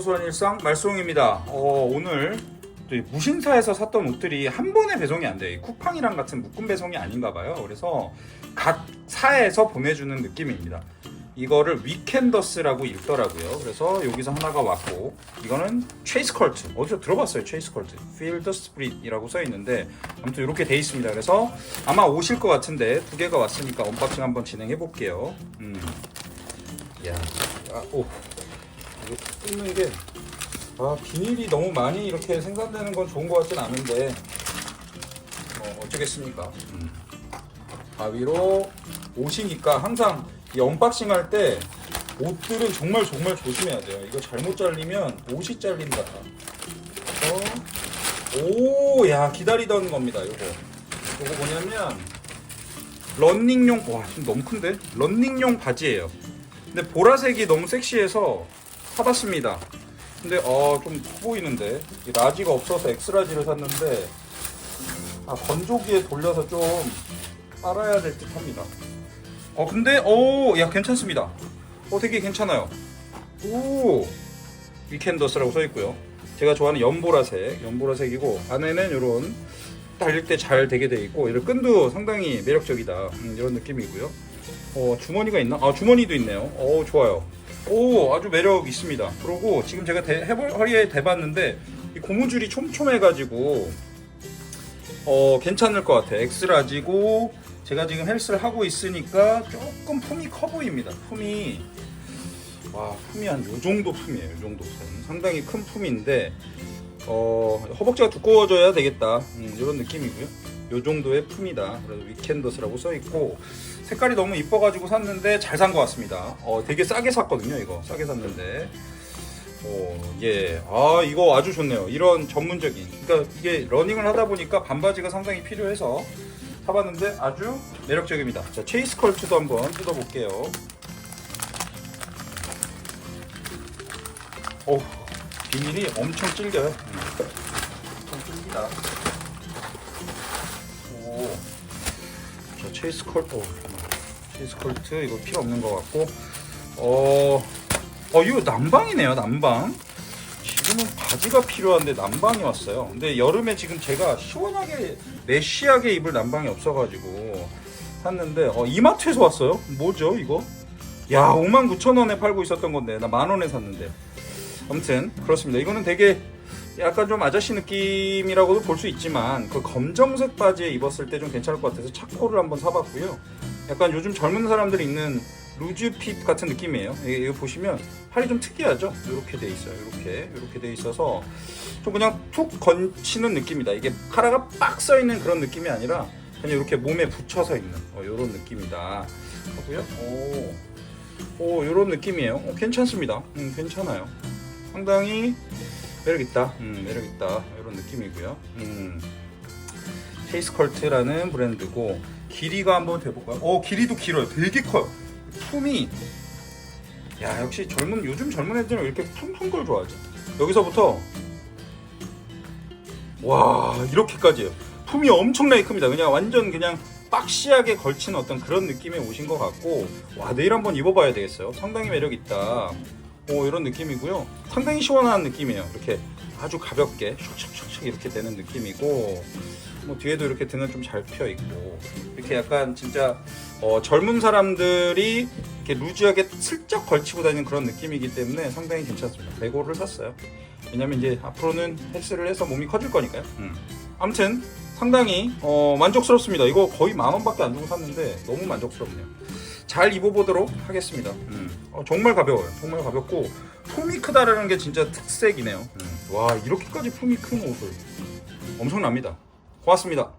사소한 일상 말송입니다. 어, 오늘 무신사에서 샀던 옷들이 한 번에 배송이 안. 이 쿠팡이랑 같은 묶음 배송이 아닌가 봐요. 그래서 각 사에서 보내주는 느낌입니다. 이거를 위켄더스라고 읽더라고요. 그래서 여기서 하나가 왔고 이거는 체이스 컬트 어디서 들어봤어요? 체이스 컬트 필드 스프릿이라고 써 있는데 아무튼 이렇게 돼 있습니다. 그래서 아마 오실 것 같은데 두 개가 왔으니까 언박싱 한번 진행해 볼게요. 음. 야, 아, 오. 이거 뜯는 게, 아, 비닐이 너무 많이 이렇게 생산되는 건 좋은 것 같진 않은데, 어, 어쩌겠습니까. 음. 가위로 옷이니까 항상 이 언박싱 할 때 옷들은 정말 정말 조심해야 돼요. 이거 잘못 잘리면 옷이 잘린다. 그래서, 오, 야, 기다리던 겁니다, 요거. 요거 뭐냐면, 런닝용, 와, 너무 큰데? 런닝용 바지예요. 근데 보라색이 너무 섹시해서 사봤습니다. 근데 어좀 커 보이는데 이 라지가 없어서 엑스라지를 샀는데 아 건조기에 돌려서 좀 빨아야 될 듯 합니다. 어 근데 어야 괜찮습니다. 어 되게 괜찮아요. 오 위켄더스라고 써 있고요. 제가 좋아하는 연보라색, 연보라색이고 안에는 이런 달릴 때 잘 되게 돼 있고 이런 끈도 상당히 매력적이다 음, 이런 느낌이고요. 어, 주머니가 있나? 아, 주머니도 있네요. 오, 좋아요. 오, 아주 매력 있습니다. 그리고 지금 제가 대, 해볼, 허리에 대봤는데, 이 고무줄이 촘촘해가지고, 어, 괜찮을 것 같아. 엑스라지고, 제가 지금 헬스를 하고 있으니까 조금 품이 커 보입니다. 품이, 와, 품이 한 요 정도 품이에요. 요 정도 품. 상당히 큰 품인데, 어, 허벅지가 두꺼워져야 되겠다. 음, 이런 느낌이고요. 요 정도의 품이다. 그래서 위켄더스라고 써 있고 색깔이 너무 이뻐가지고 샀는데 잘 산 것 같습니다. 어, 되게 싸게 샀거든요. 이거 싸게 샀는데. 어, 예. 아, 이거 아주 좋네요. 이런 전문적인. 그러니까 이게 러닝을 하다 보니까 반바지가 상당히 필요해서 사봤는데 아주 매력적입니다. 자, 체이스 컬트도 한번 뜯어볼게요. 어, 비닐이 엄청 질겨요. 음. 엄청 질기다. 자, 체이스 컬트. 어, 체이스 컬트 이거 필요 없는 것 같고. 어. 어, 이거 난방이네요, 난방. 지금은 바지가 필요한데 난방이 왔어요. 근데 여름에 지금 제가 시원하게 메쉬하게 입을 난방이 없어가지고 샀는데 어, 이마트에서 왔어요. 뭐죠 이거? 야, 59,000원에 팔고 있었던 건데 나 만 원에 샀는데. 아무튼 그렇습니다. 이거는 되게 약간 좀 아저씨 느낌이라고도 볼 수 있지만 그 검정색 바지에 입었을 때 좀 괜찮을 것 같아서 차코를 한번 사봤고요. 약간 요즘 젊은 사람들이 입는 루즈핏 같은 느낌이에요. 이- 이거 보시면 팔이 좀 특이하죠? 이렇게 돼 있어요. 이렇게 이렇게 돼 있어서 좀 그냥 툭 건치는 느낌이다. 이게 카라가 빡 써 있는 그런 느낌이 아니라 그냥 이렇게 몸에 붙여서 있는 어, 이런 느낌이다. 하고요. 오, 오 이런 느낌이에요. 어, 괜찮습니다. 음, 괜찮아요. 상당히 매력 있다. 음, 매력 있다. 이런 느낌이고요. 음. 페이스컬트라는 브랜드고 길이가 한번 대볼까요? 어 길이도 길어요. 되게 커요. 품이 야 역시 젊은 요즘 젊은 애들은 왜 이렇게 품픈 걸 좋아하지? 여기서부터 와 이렇게까지예요. 품이 엄청나게 큽니다. 그냥 완전 그냥 박시하게 걸친 어떤 그런 느낌의 옷인 것 같고 와 내일 한번 입어봐야 되겠어요. 상당히 매력 있다. 오 이런 느낌이고요. 상당히 시원한 느낌이에요. 이렇게 아주 가볍게 슉슉슉슉 이렇게 되는 느낌이고 뭐 뒤에도 이렇게 등은 좀 잘 펴 있고 이렇게 약간 진짜 어, 젊은 사람들이 이렇게 루즈하게 슬쩍 걸치고 다니는 그런 느낌이기 때문에 상당히 괜찮습니다. 레고를 샀어요. 왜냐면 이제 앞으로는 헬스를 해서 몸이 커질 거니까요. 음. 아무튼 상당히 어, 만족스럽습니다. 이거 거의 만 원밖에 안 주고 샀는데 너무 만족스럽네요. 잘 입어보도록 하겠습니다. 음. 어, 정말 가벼워요. 정말 가볍고 품이 크다라는 게 진짜 특색이네요. 음. 와 이렇게까지 품이 큰 옷을 엄청납니다. 고맙습니다.